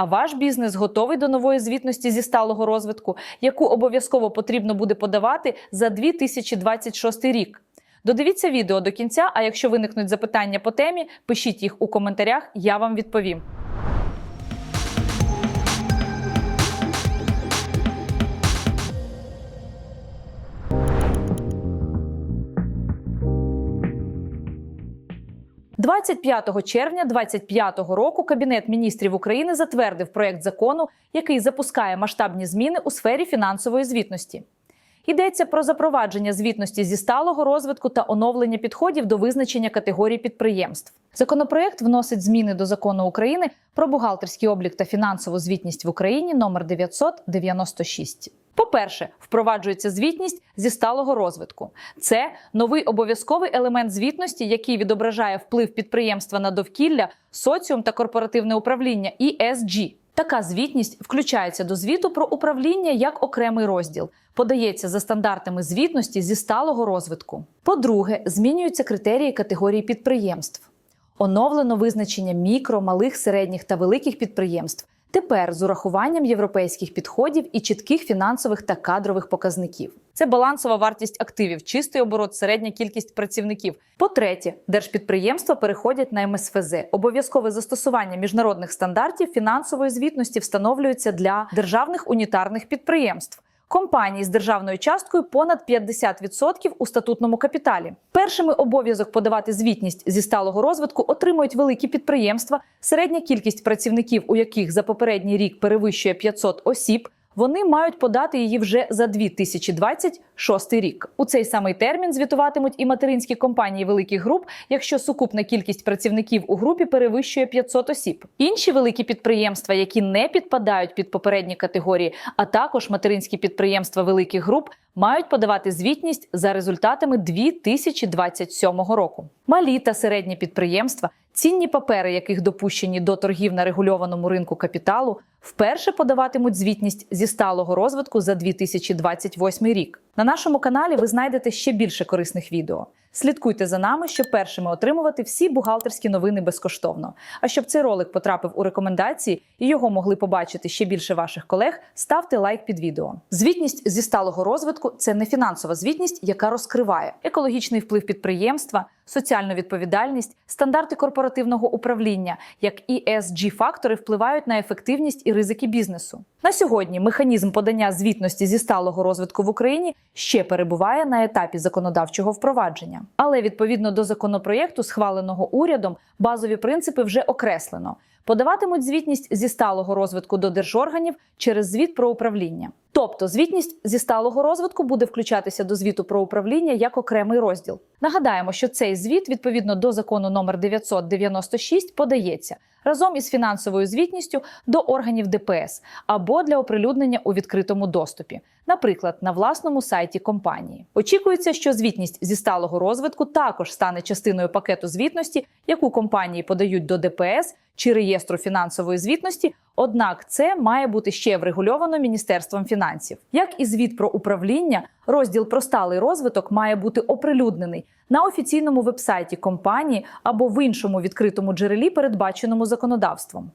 А ваш бізнес готовий до нової звітності зі сталого розвитку, яку обов'язково потрібно буде подавати за 2026 рік. Додивіться відео до кінця. А якщо виникнуть запитання по темі, пишіть їх у коментарях, я вам відповім. – 25 червня 2025 року Кабінет міністрів України затвердив проект закону, який запускає масштабні зміни у сфері фінансової звітності. Йдеться про запровадження звітності зі сталого розвитку та оновлення підходів до визначення категорій підприємств. Законопроект вносить зміни до закону України про бухгалтерський облік та фінансову звітність в Україні номер 996. По-перше, впроваджується звітність зі сталого розвитку. Це новий обов'язковий елемент звітності, який відображає вплив підприємства на довкілля, соціум та корпоративне управління ESG. Така звітність включається до звіту про управління як окремий розділ, подається за стандартами звітності зі сталого розвитку. По-друге, змінюються критерії категорії підприємств. Оновлено визначення мікро, малих, середніх та великих підприємств. Тепер з урахуванням європейських підходів і чітких фінансових та кадрових показників. Це балансова вартість активів, чистий оборот, середня кількість працівників. По-третє, держпідприємства переходять на МСФЗ. Обов'язкове застосування міжнародних стандартів фінансової звітності встановлюється для державних унітарних підприємств. Компаній з державною часткою понад 50% у статутному капіталі. Першими обов'язок подавати звітність зі сталого розвитку отримують великі підприємства, середня кількість працівників, у яких за попередній рік перевищує 500 осіб. Вони мають подати її вже за 2026 рік. У цей самий термін звітуватимуть і материнські компанії великих груп, якщо сукупна кількість працівників у групі перевищує 500 осіб. Інші великі підприємства, які не підпадають під попередні категорії, а також материнські підприємства великих груп, мають подавати звітність за результатами 2027 року. Малі та середні підприємства, цінні папери, яких допущені до торгів на регульованому ринку капіталу, вперше подаватимуть звітність зі сталого розвитку за 2028 рік. На нашому каналі ви знайдете ще більше корисних відео. Слідкуйте за нами, щоб першими отримувати всі бухгалтерські новини безкоштовно. А щоб цей ролик потрапив у рекомендації і його могли побачити ще більше ваших колег, ставте лайк під відео. Звітність зі сталого розвитку це не фінансова звітність, яка розкриває екологічний вплив підприємства, соціальну відповідальність, стандарти корпоративного управління, як і esg фактори впливають на ефективність і ризики бізнесу. На сьогодні механізм подання звітності зі сталого розвитку в Україні ще перебуває на етапі законодавчого впровадження. Але відповідно до законопроєкту, схваленого урядом, базові принципи вже окреслено. Подаватимуть звітність зі сталого розвитку до держорганів через звіт про управління. Тобто звітність зі сталого розвитку буде включатися до звіту про управління як окремий розділ. Нагадаємо, що цей звіт відповідно до закону номер 996 подається разом із фінансовою звітністю до органів ДПС або для оприлюднення у відкритому доступі, наприклад, на власному сайті компанії. Очікується, що звітність зі сталого розвитку також стане частиною пакету звітності, яку компанії подають до ДПС чи реєстру фінансової звітності. Однак це має бути ще врегульовано Міністерством фінансів. Як і звіт про управління, розділ про сталий розвиток має бути оприлюднений на офіційному вебсайті компанії або в іншому відкритому джерелі, передбаченому законодавством.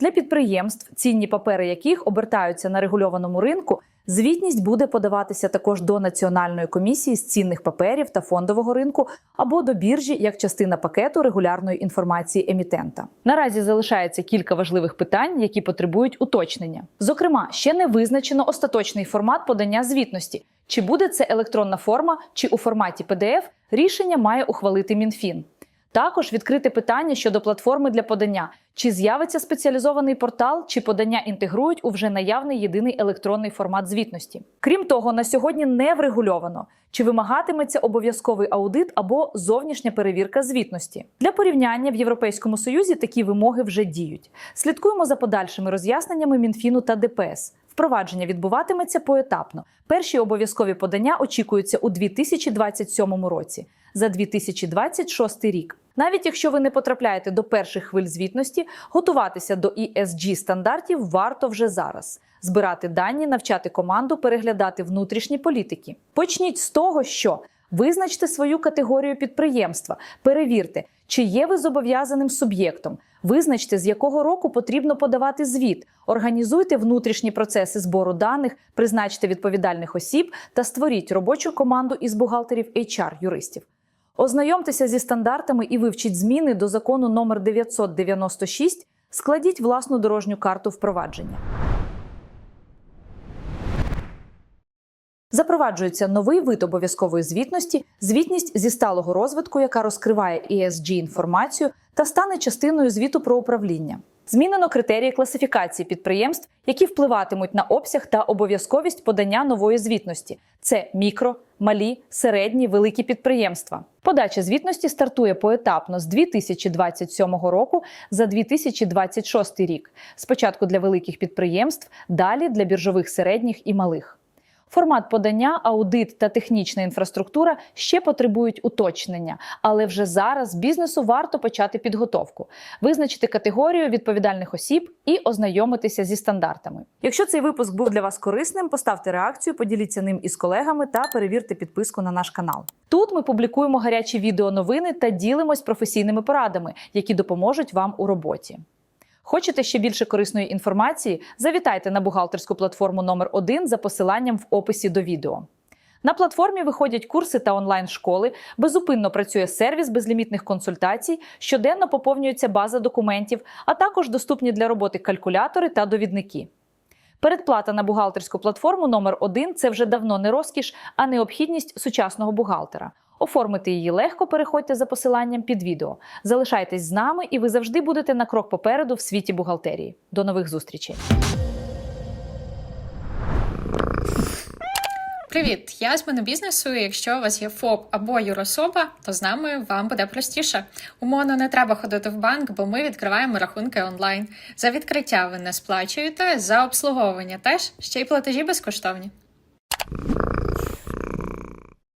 Для підприємств, цінні папери яких обертаються на регульованому ринку, звітність буде подаватися також до Національної комісії з цінних паперів та фондового ринку або до біржі як частина пакету регулярної інформації емітента. Наразі залишається кілька важливих питань, які потребують уточнення. Зокрема, ще не визначено остаточний формат подання звітності. Чи буде це електронна форма, чи у форматі PDF, рішення має ухвалити МінФін. Також відкрите питання щодо платформи для подання: чи з'явиться спеціалізований портал, чи подання інтегрують у вже наявний єдиний електронний формат звітності. Крім того, на сьогодні не врегульовано, чи вимагатиметься обов'язковий аудит або зовнішня перевірка звітності. Для порівняння в Європейському Союзі такі вимоги вже діють. Слідкуємо за подальшими роз'ясненнями Мінфіну та ДПС. Впровадження відбуватиметься поетапно. Перші обов'язкові подання очікуються у 2027 році. За 2026 рік. Навіть якщо ви не потрапляєте до перших хвиль звітності, готуватися до ESG стандартів варто вже зараз. Збирати дані, навчати команду, переглядати внутрішні політики. Почніть з того, що визначте свою категорію підприємства, перевірте, чи є ви зобов'язаним суб'єктом. Визначте, з якого року потрібно подавати звіт, організуйте внутрішні процеси збору даних, призначте відповідальних осіб та створіть робочу команду із бухгалтерів HR-юристів. Ознайомтеся зі стандартами і вивчіть зміни до закону номер 996, складіть власну дорожню карту впровадження. Запроваджується новий вид обов'язкової звітності звітність зі сталого розвитку, яка розкриває esg інформацію та стане частиною звіту про управління. Змінено критерії класифікації підприємств, які впливатимуть на обсяг та обов'язковість подання нової звітності. Це мікро, малі, середні, великі підприємства. Подача звітності стартує поетапно з 2027 року за 2026 рік. Спочатку для великих підприємств, далі для біржових середніх і малих. Формат подання, аудит та технічна інфраструктура ще потребують уточнення, але вже зараз бізнесу варто почати підготовку, визначити категорію відповідальних осіб і ознайомитися зі стандартами. Якщо цей випуск був для вас корисним, поставте реакцію, поділіться ним із колегами та перевірте підписку на наш канал. Тут ми публікуємо гарячі відеоновини та ділимось професійними порадами, які допоможуть вам у роботі. Хочете ще більше корисної інформації? Завітайте на бухгалтерську платформу номер 1 за посиланням в описі до відео. На платформі виходять курси та онлайн-школи, безупинно працює сервіс безлімітних консультацій, щоденно поповнюється база документів, а також доступні для роботи калькулятори та довідники. Передплата на бухгалтерську платформу номер 1 це вже давно не розкіш, а необхідність сучасного бухгалтера. Оформити її легко, переходьте за посиланням під відео. Залишайтесь з нами, і ви завжди будете на крок попереду в світі бухгалтерії. До нових зустрічей! Привіт, я з мене бізнесу. і Якщо у вас є ФОП або юрособа, то з нами вам буде простіше. Умовно не треба ходити в банк, бо ми відкриваємо рахунки онлайн. За відкриття ви не сплачуєте, за обслуговування теж ще й платежі безкоштовні.